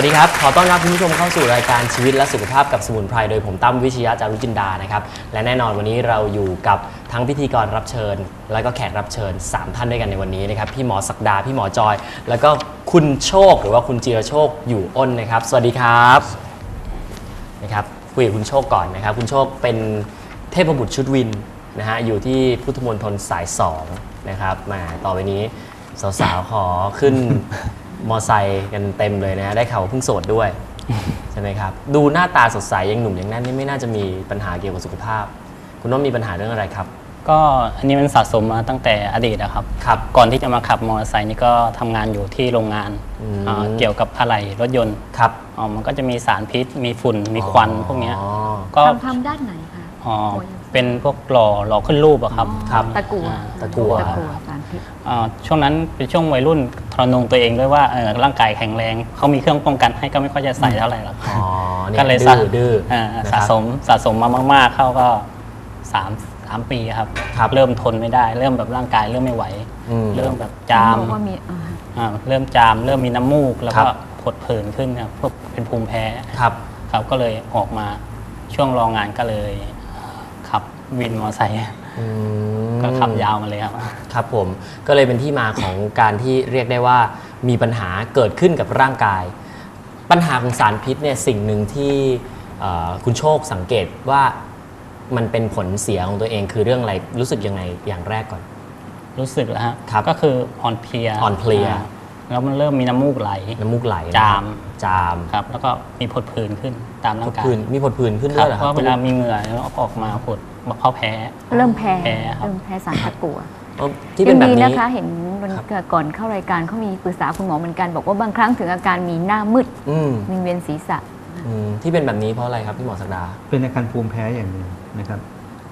วัสดีครับ ขอต้อนรับคุณผู้ชมเข้าสู่รายการชีวิตและสุขภาพกับสมุนไพรโดยผมตั้มวิชยะจารุจินดานะครับ และแน่นอนวันนี้เราอยู่กับทั้งพิธีกรรับเชิญ และก็แขกรับเชิญ 3 ท่านด้วยกันในวันนี้นะครับ พี่หมอศักดา พี่หมอจอย แล้วก็คุณโชคหรือว่าคุณจิรโชคอยู่อ้นนะครับ สวัสดีครับนะครับคุยกับคุณโชคก่อนนะครับ คุณโชคเป็นเทพบุตรชุดวินนะฮะอยู่ที่พุทธมณฑลสาย2นะครับมาต่อไปนี้สาวๆขอขึ้น มอไซค์กันเต็มเลยนะฮะได้ข่าวว่าเพิ่งโสดด้วย ใช่ไหมครับ ดูหน้าตาสดใสยังหนุ่มอย่างนั้นนี่ไม่น่าจะมีปัญหาเกี่ยวกับสุขภาพ คุณว่ามีปัญหาเรื่องอะไรครับ ก็อันนี้มันสะสมมาตั้งแต่อดีตนะครับ ครับ ก่อนที่จะมาขับมอเตอร์ไซค์นี่ก็ทำงานอยู่ที่โรงงานอืมอ่าเกี่ยวกับอะไหล่รถยนต์ครับอ๋อมันก็จะมีสารพิษ มีฝุ่นมีควันพวกเนี้ยอ๋อก็ทำทำด้านไหนคะ อ๋อโอ้ยเป็นพวกหล่อหล่อขึ้นรูปอะครับครับตะกั่วอ่าตะกั่วตะกั่วสารพิษ อ่าช่วงนั้นเป็นช่วงวัยรุ่นทรนงตัวเองด้วยว่าเอ่อร่างกายแข็งแรงเขามีเครื่องป้องกันให้ก็ไม่ค่อยจะใส่เท่าไหร่หรอก อ๋อนี่ก็เลยดื้อดื้ออ่านะคสะรับสมสะสมมามาก ๆ เข้าก็สามสามปีครับครับเริ่มทนไม่ได้ เริ่มแบบร่างกายเริ่มไม่ไหว อืมเริ่มแบบจามบอกว่ามีอ่าอ่าเริ่มจาม เริ่มมีน้ำมูกแล้วครัก็บ ผดผื่นขึ้นครับพวกเป็นภูมิแพ้ครับ ครับก็เลยออกมาช่วงรองงานก็เลยอ่าขับ วินมอเตอร์ไซค์อืมก็ขับยาวมาเลยครับ ครับผม ก็เลยเป็นที่มาของการที่เรียกได้ว่ามีปัญหาเกิดขึ้นกับร่างกาย ปัญหาของสารพิษเนี่ยสิ่งหนึ่งที่เอ่อคุณโชคสังเกตว่ามันเป็นผลเสียของตัวเองคือเรื่องอะไรรู้สึกยังไงอย่างแรกก่อน รู้สึกแล้วฮะครับก็คืออ่อนเพลียอ่อนเพลียาแล้วมันเริ่มมีน้ำมูกไหล น้ำมูกไหลจาม จามครับ แล้วก็มีผดผื่นขึ้นตามผร่างดกายผื่นมีผดผื่นขึ้นคด้รัวบยเหรอเพครับราะเวลามีเหงื่อแล้วออกมาผด เขาแพ้ เริ่มแพ้แพ้ครับ เริ่มแพ้สารตะกั่วเอ้าที่เป็นแบบยังดีนี้ นะคะ เห็นวันก่อนเข้ารายการเขามีปรึกษาคุณหมอเหมือนกัน บอกว่าบางครั้งถึงอาการมีหน้ามืดอืมวิงเวียนศีรษะ อืมที่เป็นแบบนี้เพราะอะไรครับพี่หมอสักดา เป็นอาการภูมิแพ้อย่างหนึ่งนะครับ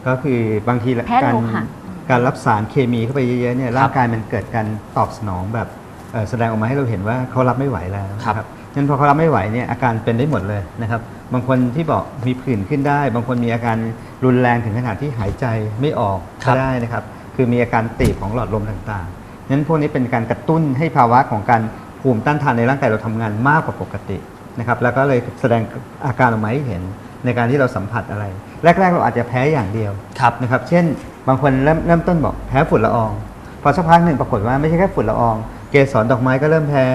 ก็คือบางทีแพ้การโลหะ การรับสารเคมีเข้าไปเยอะๆเนี่ยร่างกายมันเกิดการตอบสนองแบบเอ่อแสดงออกมาให้เราเห็นว่าเขารับไม่ไหวแล้วครับนะงั้นพอเขารับไม่ไหวเนี่ยอาการเป็นได้หมดเลยนะครับ บางคนที่บอกมีผื่นขึ้นได้ บางคนมีอาการรุนแรงถึงขนาดที่หายใจไม่ออกก็ได้นะครับ คือมีอาการตีบของหลอดลมต่างๆนั้นพวกนี้เป็นการกระตุ้นให้ภาวะของการภูมิต้านทานในร่างกายเราทำงานมากกว่าปกตินะครับแล้วก็เลยแสดงอาการออกมาให้เห็นในการที่เราสัมผัสอะไร แรก ๆ เราอาจจะแพ้อย่างเดียวครับนะครับ เช่น บางคนเริ่มเริ่มต้นบอกแพ้ฝุ่นละออง พอสักพักหนึ่งปรากฏว่าไม่ใช่แค่ฝุ่นละออง เกสรดอกไม้ก็เริ่มแพ้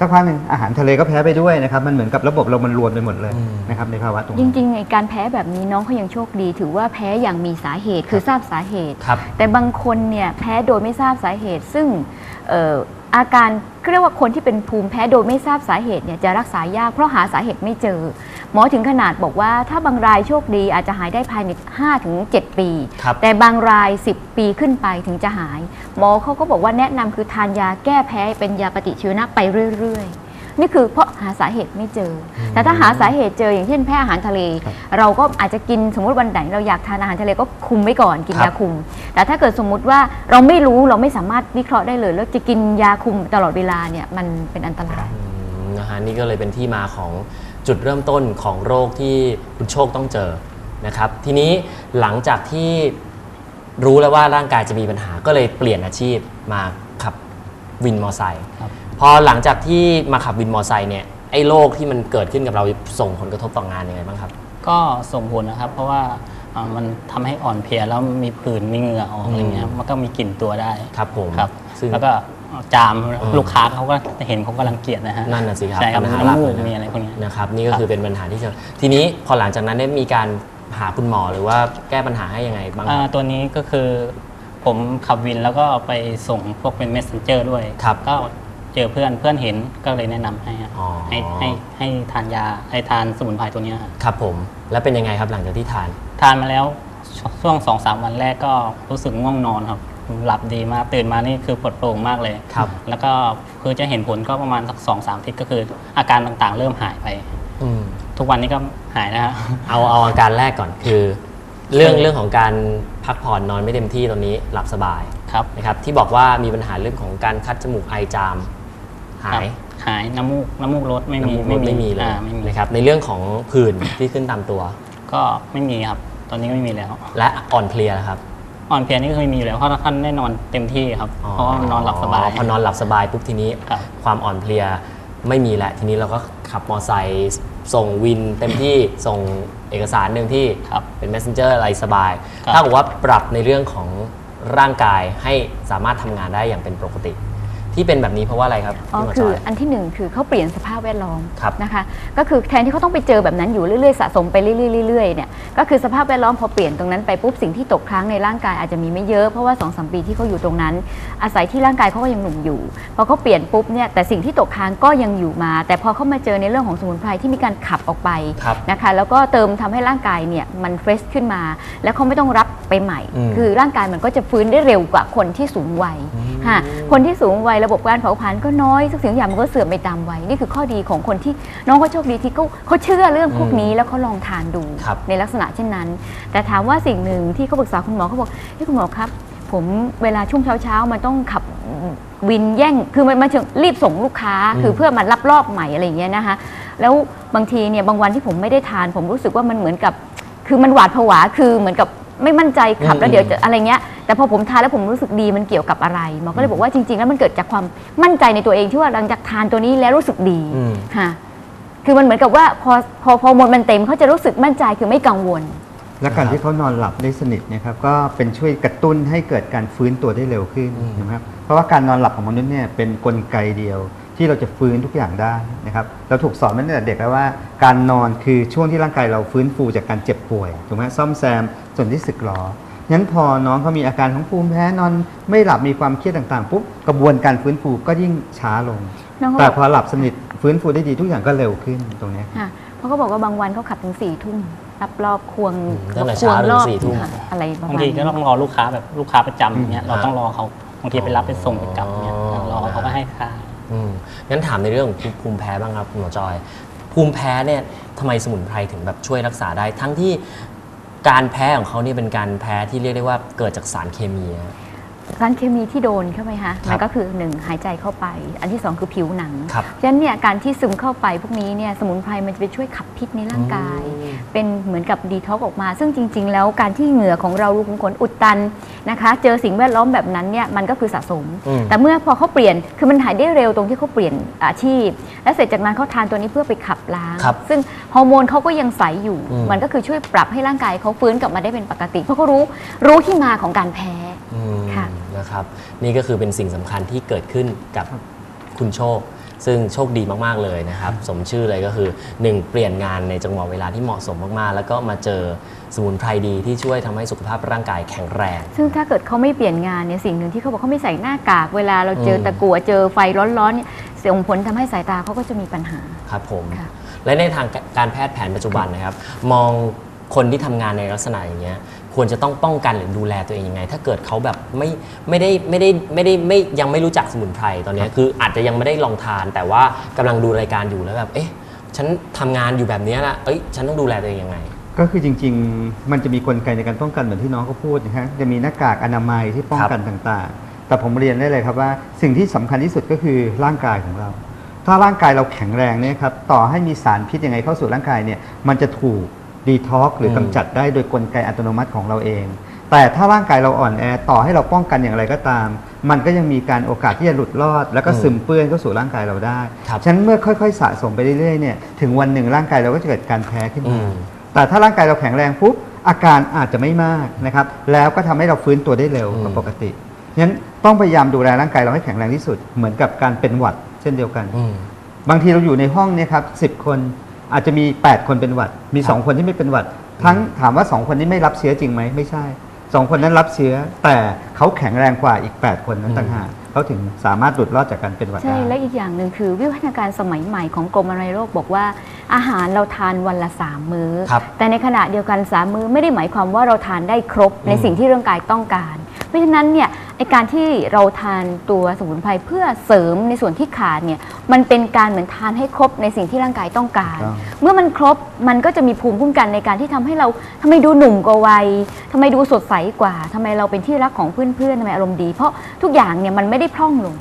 สักพักหนึ่งอาหารทะเลก็แพ้ไปด้วยนะครับ มันเหมือนกับระบบเรามันรวนไปหมดเลยอืมนะครับในภาวะตรงจนั้น ริงๆไอ้การแพ้แบบนี้น้องเขายังโชคดี ถือว่าแพ้อย่างมีสาเหตุคือทราบสาเหตุ ครับ แต่บางคนเนี่ยแพ้โดยไม่ทราบสาเหตุ ซึ่งเอ่ออาการเรียกว่าคนที่เป็นภูมิแพ้โดยไม่ทราบสาเหตุเนี่ยจะรักษายากเพราะหาสาเหตุไม่เจอห มอถึงขนาดบอกว่าถ้าบางรายโชคดีอาจจะหายได้ภายใน 5-7 ปีครับแต่บางราย 10 ปีขึ้นไปถึงจะหาย หมอเขาก็บอกว่าแนะนำคือทานยาแก้แพ้เป็นยาปฏิชีวนะไปเรื่อยๆ นี่คือเพราะหาสาเหตุไม่เจออแต่ถ้าหาสาเหตุเจออย่างเช่นแพ้อาหารทะเล เราก็อาจจะกินสมมติวันไหนเราอยากทานอาหารทะเลก็คุมไว้ก่อนกินครับยาคุม แต่ถ้าเกิดสมมุติว่าเราไม่รู้เราไม่สามารถวิเคราะห์ได้เลย แล้วจะกินยาคุมตลอดเวลาเนี่ยมันเป็นอันตรายอืมนะฮะนี่ก็เลยเป็นที่มาของ จุดเริ่มต้นของโรคที่คุณโชคต้องเจอนะครับ ทีนี้หลังจากที่รู้แล้วว่าร่างกายจะมีปัญหาก็เลยเปลี่ยนอาชีพมาขับวินมอไซค์ครับพอหลังจากที่มาขับวินมอไซค์เนี่ยไอ้โรคที่มันเกิดขึ้นกับเราส่งผลกระทบต่องานยังไงบ้างครับ ก็ส่งผลนะครับ เพราะว่าอ่ามันทำให้อ่อนเพลียแล้วมีผื่นมีเหงื่อออกอะไรเงี้ยครับมันก็มีกลิ่นตัวได้ครับผมครับซึ่งแล้วก็ จามเออลูกค้าเขาก็เห็นเขาก็รังเกียจนะฮะนั่นน่ะสิครับใช่ครับปัญหามีหลักน้ำมูเลกยนะมีอะไรพวกเนี้ยนะครับนี่ก็ครับคือเป็นปัญหาที่เจอทีนี้พอหลังจากนั้นได้มีการหาคุณหมอหรือว่าแก้ปัญหาให้ยังไงบ้างคอ่ารับตัวนี้ก็คือผมขับวินแล้วก็ไปส่งพวกเป็น messenger ด้วยครับก็เจอเพื่อนเพื่อนเห็นก็เลยแนะนำให้ฮะอ๋อให้ให้ให้ทานยาให้ทานสมุนไพรตัวเนี้ยฮะครับผมแล้วเป็นยังไงครับหลังจากที่ทาน ทานมาแล้วชช่วงสองสามวันแรกก็รู้สึกง่วงนอนครับ หลับดีมากตื่นมานี่คือปลดโปร่งมากเลยครับแล้วก็คือจะเห็นผลก็ประมาณสักสองสามอาทิตย์ก็คือ อาการต่างๆ เริ่มหายไปอืมทุกวันนี้ก็หายนะฮะเอาเอาอาการแรกก่อนคือ เรื่องคือเรื่องของการพักผ่อนนอนไม่เต็มที่ตรงนี้หลับสบายครับนะครับที่บอกว่ามีปัญหาเรื่องของการคัดจมูกไอจามหายหายน้ำมูกน้ำมูกลดไม่มีน้ำมูกไม่มีเลยอ่าไม่มีนะครับในเรื่องของผื่นที่ขึ้นตามตัว ก็ไม่มีครับ ตอนนี้ก็ไม่มีแล้ว และอ่อนเพลียนะครับ อ่อนเพลียนี่ก็ไม่มีอยู่แล้วเพราะท่านได้นอนเต็มที่ครับเพราะว่านอนหลับสบายพอนอนหลับสบายปุ๊บทีนี้ครับความอ่อนเพลียไม่มีแล้วทีนี้เราก็ขับมอไซค์ส่งวินเต็มที่ส่งเอกสารหนึ่งที่ครับเป็น messenger อะไรสบายครับถ้าบอกว่าปรับในเรื่องของร่างกายให้สามารถทำงานได้อย่างเป็นปกติ ที่เป็นแบบนี้เพราะว่าอะไรครับอ๋อพี่หมอคืจออยอันที่หนึ่งคือเขาเปลี่ยนสภาพแวดล้อมครับนะคะก็คือแทนที่เขาต้องไปเจอแบบนั้นอยู่เรื่อยๆสะสมไปเรื่อยๆเรื่อยๆเนี่ยก็คือสภาพแวดล้อมพอเปลี่ยนตรงนั้นไปปุ๊บสิ่งที่ตกค้างในร่างกายอาจจะมีไม่เยอะเพราะว่า2อสปีที่เขาอยู่ตรงนั้น อาศัยที่ร่างกายเขาก็ยังหนุ่มอยู่พอเขาเปลี่ยนปุ๊บเนี่ยแต่สิ่งที่ตกค้างก็ยังอยู่มา แต่พอเขามาเจอในเรื่องของสมุนไพรที่มีการขับออกไปครับนะคะแล้วก็เติมทำให้ร่างกายเนี่ยมันเฟรชขึ้นมา แล้วเขาไม่ต้องรับไปใหม่ อืม คือร่างกายมันก็จะฟื้นได้เร็วกว่าคนที่สูงวัยค่ะคนที่สูงวัยระบบการเผาผลาญก็น้อยทุกสิ่งทุกอย่างมันก็เสื่อมไปตามวัยนี่คือข้อดีของคนที่น้องก็โชคดีที่เขาเขาเชื่อเรื่องพวกนี้แล้วเขาลองทานดูครับในลักษณะเช่นนั้น แต่ถามว่าสิ่งหนึ่งที่เขาปรึกษาคุณหมอเขาบอกเฮ้ยคุณหมอครับ ผมเวลาช่วงเช้าๆมันต้องขับวินแย่ง คือมันมันถึงรีบส่งลูกค้าอืมคือเพื่อมารับรอบใหม่อะไรอย่างเงี้ยนะคะ แล้วบางทีเนี่ยบางวันที่ผมไม่ได้ทาน ผมรู้สึกว่ามันเหมือนกับ คือมันหวาดผวา คือเหมือนกับ ไม่มั่นใจขับแล้วเดี๋ยวจะอะไรเงี้ยแต่พอผมทานแล้วผมรู้สึกดีมันเกี่ยวกับอะไรหมอก็เลยบอกว่าจริง ๆ แล้วมันเกิดจากความมั่นใจในตัวเองที่ว่าหลังจากทานตัวนี้แล้วรู้สึกดีอืมค่ะคือมันเหมือนกับว่าพอพอพอมดมันเต็มเขาจะรู้สึกมั่นใจคือไม่กังวล และการที่เขานอนหลับได้สนิทเนะครับก็เป็นช่วยกระตุ้นให้เกิดการฟื้นตัวได้เร็วขึ้นอืมนะครับเพราะว่าการนอนหลับของมนุษย์เนี่ยเป็นกลไกเดียว ที่เราจะฟื้นทุกอย่างได้นะครับ เราถูกสอนมาตั้งแต่เด็กแล้วว่า การนอนคือช่วงที่ร่างกายเราฟื้นฟูจากการเจ็บป่วยถูกไหมซ่อมแซมส่วนที่สึกหรองั้นพอน้องเขามีอาการของภูมิแพ้นอนไม่หลับมีความเครียดต่างๆปุ๊บกระบวนการฟื้นฟูก็ยิ่งช้าลง น้องเขาแต่บอกพอหลับสนิทฟื้นฟูได้ดีทุกอย่างก็เร็วขึ้นตรงเนี้ย ค่ะเพราะเขาบอกว่าบางวันเขาขับถึงสี่ทุ่มรับรอบควงตั้งแต่ควงเช้าถึงรอบสี่ทุ่ม ค่ะอะไรประมาบาณงทีก็นี้ต้องรอลูกค้าแบบลูกค้าประจำอย่างเงี้ยอืมเราต้องรอเขาบางทีไปรับไปส่งไปกลับเนี่ยอ๋อรอเขาก็ให้ค่า อืมงั้นถามในเรื่องของภูมิแพ้บ้างครับคุณหมอจอย ภูมิแพ้เนี่ยทำไมสมุนไพรถึงแบบช่วยรักษาได้ ทั้งที่การแพ้ของเขาเนี่ยเป็นการแพ้ที่เรียกได้ว่าเกิดจากสารเคมีอะ สารเคมีที่โดนเข้าไหมคะครับมันก็คือหนึ่งหายใจเข้าไป อันที่สองคือผิวหนังครับฉะนั้นเนี่ยการที่ซึมเข้าไปพวกนี้เนี่ยสมุนไพรมันจะไปช่วยขับพิษในร่างกายอืมเป็นเหมือนกับดีท็อกออกมา ซึ่งจริง ๆ แล้วการที่เหงื่อของเรารูขุมขนอุดตันนะคะ เจอสิ่งแวดล้อมแบบนั้นเนี่ยมันก็คือสะสมอืมแต่เมื่อพอเขาเปลี่ยนคือมันหายได้เร็วตรงที่เขาเปลี่ยนอาชีพ และเสร็จจากนั้นเขาทานตัวนี้เพื่อไปขับล้างครับซึ่งฮอร์โมนเขาก็ยังใสอยู่อืมมันก็คือช่วยปรับให้ร่างกายเขาฟื้นกลับมาได้เป็นปกติ เพราะเขารู้รู้ที่มาของการแพ้อืมค่ะ นะครับ นี่ก็คือเป็นสิ่งสำคัญที่เกิดขึ้นกับคุณโชค ซึ่งโชคดีมากๆเลยนะครับ สมชื่อเลยก็คือ 1 เปลี่ยนงานในจังหวะเวลาที่เหมาะสมมากๆ แล้วก็มาเจอสมุนไพรดีที่ช่วยทำให้สุขภาพร่างกายแข็งแรง ซึ่งถ้าเกิดเขาไม่เปลี่ยนงานเนี่ยสิ่งหนึ่งที่เขาบอกเขาไม่ใส่หน้ากากเวลาเราเจออมตะกั่วเจอไฟร้อนๆเนี่ยส่งผลทำให้สายตาเขาก็จะมีปัญหา ครับผม ค่ะและในทางการแพทย์แผนปัจจุบันนะครับ มองคนที่ทำงานในลักษณะอย่างเงี้ย ควรจะต้องป้องกันหรือดูแลตัวเองยังไง ถ้าเกิดเขาแบบไม่ไม่ได้ไม่ได้ไม่ได้ไม่ยังไม่รู้จักสมุนไพรตอนเนี้ยคืออาจจะยังไม่ได้ลองทาน แต่ว่ากำลังดูรายการอยู่แล้วแบบเอ๊ะฉันทำงานอยู่แบบเนี้ยละเอ้ยฉันต้องดูแลตัวเองยังไง ก็คือจริง ๆ มันจะมีกลไกในการป้องกันเหมือนที่น้องเขาพูดนะฮะจะมีหน้ากากอนามัยที่ป้องกันต่างๆ แต่ผมเรียนได้เลยครับว่า สิ่งที่สำคัญที่สุดก็คือร่างกายของเรา ถ้าร่างกายเราแข็งแรงเนี่ยครับต่อให้มีสารพิษยังไงเข้าสู่ร่างกายเนี่ยมันจะถูก ดีท็อกหรือมกำจัดได้โดยกลไกอัตโนมัติของเราเอง แต่ถ้าร่างกายเราอ่อนแอต่อให้เราป้องกันอย่างไรก็ตาม มันก็ยังมีการโอกาสที่จะหลุดรอด แล้วก็ซึมเปื้อนเข้าสู่ร่างกายเราได้ ครับฉะนั้นเมื่อค่อยๆ สะสมไปเรื่อยๆเนี่ยถึงวันหนึ่งร่างกายเราก็จะเกิดการแพ้ขึ้นอืมาม แต่ถ้าร่างกายเราแข็งแรงปุ๊บอาการอาจจะไม่มากนะครับแล้วก็ทำให้เราฟื้นตัวได้เร็วกว่าอืม ปกติงั้นต้องพยายามดูแลร่างกายเราให้แข็งแรงที่สุด เหมือนกับการเป็นหวัดเช่นเดียวกัน อืม บางทีเราอยู่ในห้องเนี่ยครับสิคน อาจจะมี 8 คนเป็นหวัด มีครับ2คนที่ไม่เป็นหวัด ทั้งถามว่า 2 คนนี้ไม่รับเชื้อจริงไหมไม่ใช่ 2 คนนั้นรับเชื้อ แต่เขาแข็งแรงกว่าอีก 8 คนนั้นต่างหากเขาถึงสามารถหลุดรอดจากการเป็นหวัดใช่ได้และอีกอย่างหนึ่งคือ วิวัฒนาการสมัยใหม่ของกรมอนามัยโลกบอกว่าอาหารเราทานวันละสามมื้อครับแต่ในขณะเดียวกันสามมื้อไม่ได้หมายความว่าเราทานได้ครบในอืมสิ่งที่ร่างกายต้องการ เพราะฉะนั้นเนี่ยไอการที่เราทานตัวสมุนไพรเพื่อเสริมในส่วนที่ขาดเนี่ยมันเป็นการเหมือนทานให้ครบในสิ่งที่ร่างกายต้องการถูกต้องเมื่อมันครบมันก็จะมีภูมิคุ้มกันในการที่ทำให้เราทำไมดูหนุ่มกว่าวัยทำไมดูสดใสกว่าทำไมเราเป็นที่รักของเพื่อนๆทำไมอารมณ์ดี เพราะทุกอย่างเนี่ยมันไม่ได้พร่องลง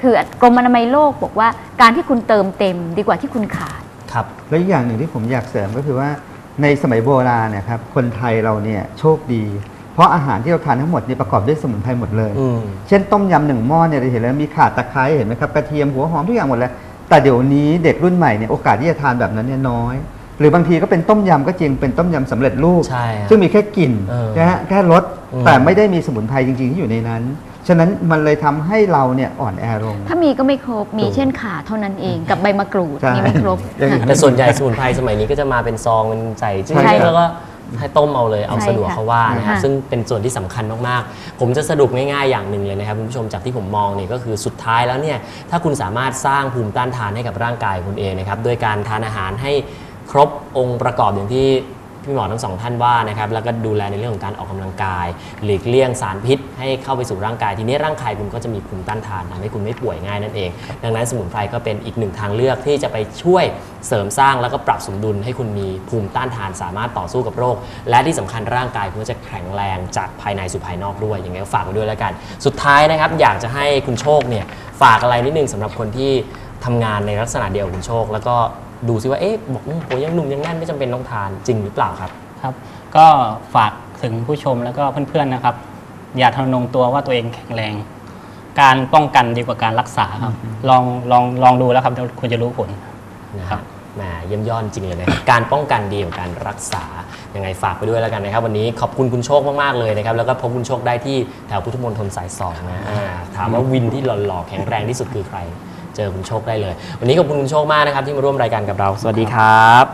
คือกรมอนามัยโลกบอกว่าการที่คุณเติมเต็มดีกว่าที่คุณขาดครับและอีกอย่างหนึ่งที่ผมอยากเสริมก็คือว่าในสมัยโบราณเนะครับคนไทยเราเนี่ยโชคดี เพราะอาหารที่เราทานทั้งหมดเนี่ยประกอบด้วยสมุนไพรหมดเลย อืม เช่นต้มยำหนึ่งหม้อเนี่ยเราเห็นแล้วมีข่าตะไคร้เห็นไหมครับกระเทียมหัวหอมทุกอย่างหมดเลยแต่เดี๋ยวนี้เด็กรุ่นใหม่เนี่ยโอกาสที่จะทานแบบนั้นเนี่ยน้อย หรือบางทีก็เป็นต้มยำก็จริงเป็นต้มยำสำเร็จรูป ใช่ครับซึ่งมีแค่กลิ่นเออนะฮะแค่รสอืม แต่ไม่ได้มีสมุนไพรจริง ๆ ที่อยู่ในนั้น ฉะนั้นมันเลยทำให้เราเนี่ยอ่อนแอลง ถ้ามีก็ไม่ครบ มีถูกเช่นข่าเท่านั้นเองกับใบมะกรูดใช่มีไม่ครบ อย่างอื่นค่ะแต่ส่วนใหญ่สมุนไพรสมัยนี้ก็จะมาเป็นซองเป็นใส่จิ้งใช่ค่ะแล้วก็ ให้ต้มเอาเลยเอาใช่สะดวกค่ะเขาว่านะครับค่ะซึ่งเป็นส่วนที่สำคัญมากๆ ผมจะสรุปง่ายๆอย่างหนึ่งเลยนะครับคุณผู้ชมจากที่ผมมองเนี่ยก็คือสุดท้ายแล้วเนี่ยถ้าคุณสามารถสร้างภูมิต้านทานให้กับร่างกายคุณเองนะครับด้วยการทานอาหารให้ครบองค์ประกอบอย่างที่ พี่หมอทั้งสองท่านว่านะครับแล้วก็ดูแลในเรื่องของการออกกำลังกาย หลีกเลี่ยงสารพิษ ให้เข้าไปสู่ร่างกาย ทีนี้ร่างกายคุณก็จะมีภูมิต้านทานทำให้คุณไม่ป่วยง่ายนั่นเอง ดังนั้นสมุนไพรก็เป็นอีกหนึ่งทางเลือกที่จะไปช่วยเสริมสร้างแล้วก็ปรับสมดุลให้คุณมีภูมิต้านทาน สามารถต่อสู้กับโรค และที่สำคัญร่างกายคุณก็จะแข็งแรงจากภายในสู่ภายนอกด้วยอย่างไงก็ฝากไว้ด้วยแล้วกัน สุดท้ายนะครับอยากจะให้คุณโชคเนี่ยฝากอะไรนิดนึงสำหรับคนที่ทำงานในลักษณะเดียวกับคุณโชค แล้วก็ ดูซิว่าเอ๊ะบอกอืมผมยังหนุ่มยังแน่นไม่จำเป็นต้องทานจริงหรือเปล่าครับครับ ก็ฝากถึงผู้ชมแล้วก็เพื่อนๆนะครับ อย่าทะนงตัวว่าตัวเองแข็งแรง การป้องกันดีกว่าการรักษาครับ ลองลองลองดูแล้วครับเดี๋ยวคุณจะรู้ผลนะคครัรับ บแหมเยี่ยมยอดจริงเลยนะครับ การป้องกันดีกว่าการรักษา ยังไงฝากไปด้วยแล้วกันนะครับ วันนี้ขอบคุณคุณโชคมาก ๆ เลยนะครับ แล้วก็พบคุณโชคได้ที่แถวพุทธมณฑลสายสองนะอ่าถามว่าวินที่หล่อๆแข็งแรงที่สุดคือใคร เจอคุณโชคได้เลย วันนี้ขอบคุณคุณโชคมากนะครับที่มาร่วมรายการกับเรา สวัสดีครับ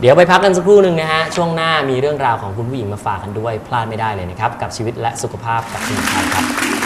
เดี๋ยวไปพักกันสักครู่หนึ่งนะฮะ ช่วงหน้ามีเรื่องราวของคุณผู้หญิงมาฝากกันด้วย พลาดไม่ได้เลยนะครับ กับชีวิตและสุขภาพกับคุณชายครับ